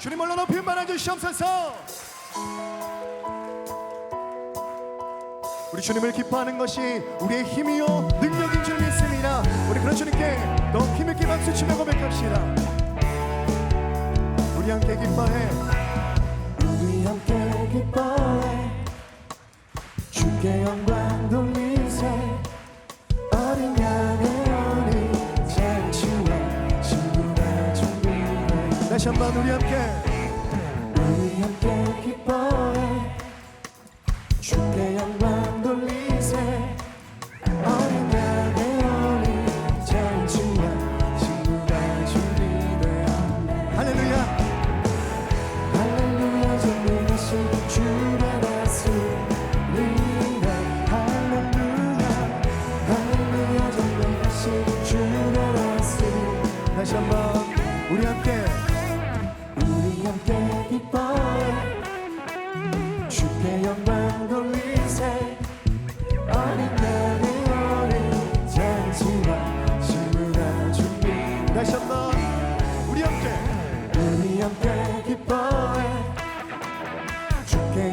주님 올라 높이 만나 주시옵소서. 우리 주님을 기뻐하는 것이 우리의 힘이요 능력인 줄 믿습니다 우리 그런 주님께 더 힘있게 박수 치며 고백합시다. 우리 함께 기뻐해. 우리 함께 기뻐해. 주께 영광 다시 한번 우리 함께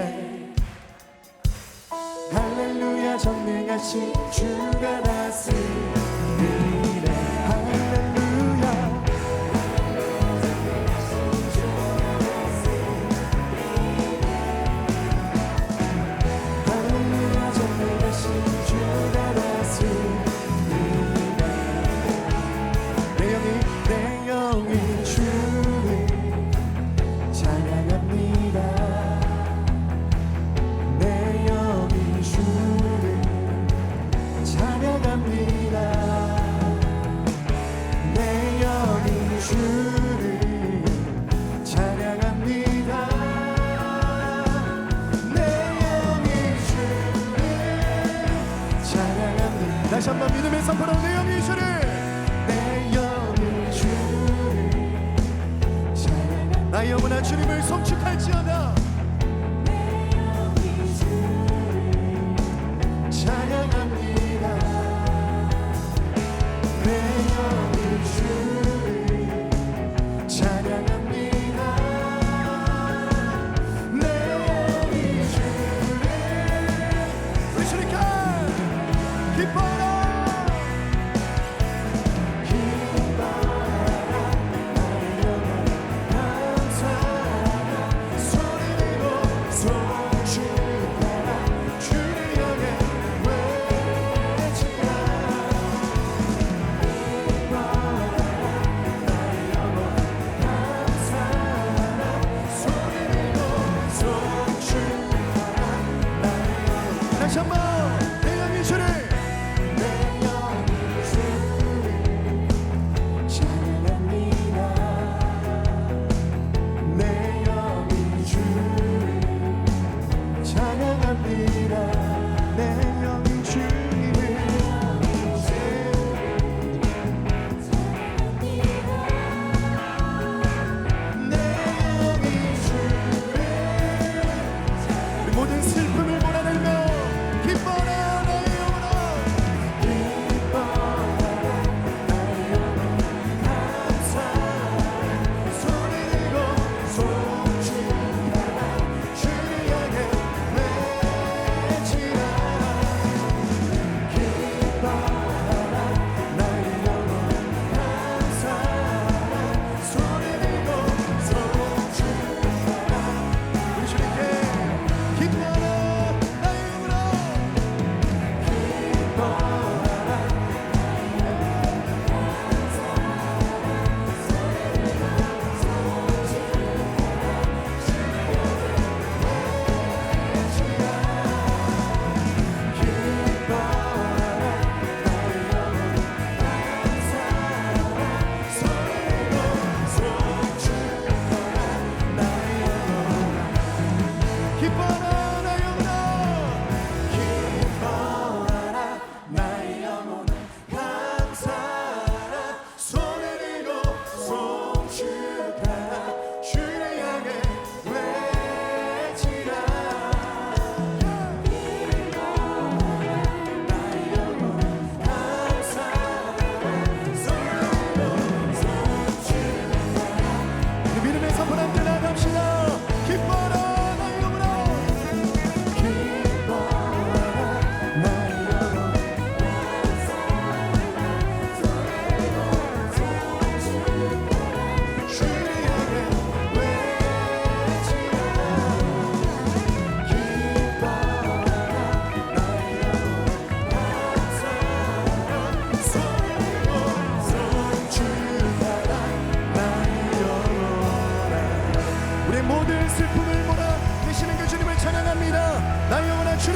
다스리네 할렐루야 전능하신 주가 다스리 다 다시 한번 믿음의 선포로 내 영이 주를. 내 영이 주를. 나의 영원한 주님을 송축할지어다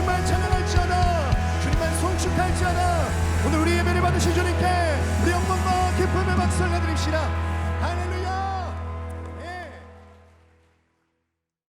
주님만 찬양할지어다 주님만 송축할지어다 오늘 우리 예배를 받으신 주님께 우리 영광과 기쁨의 박수를 드립시다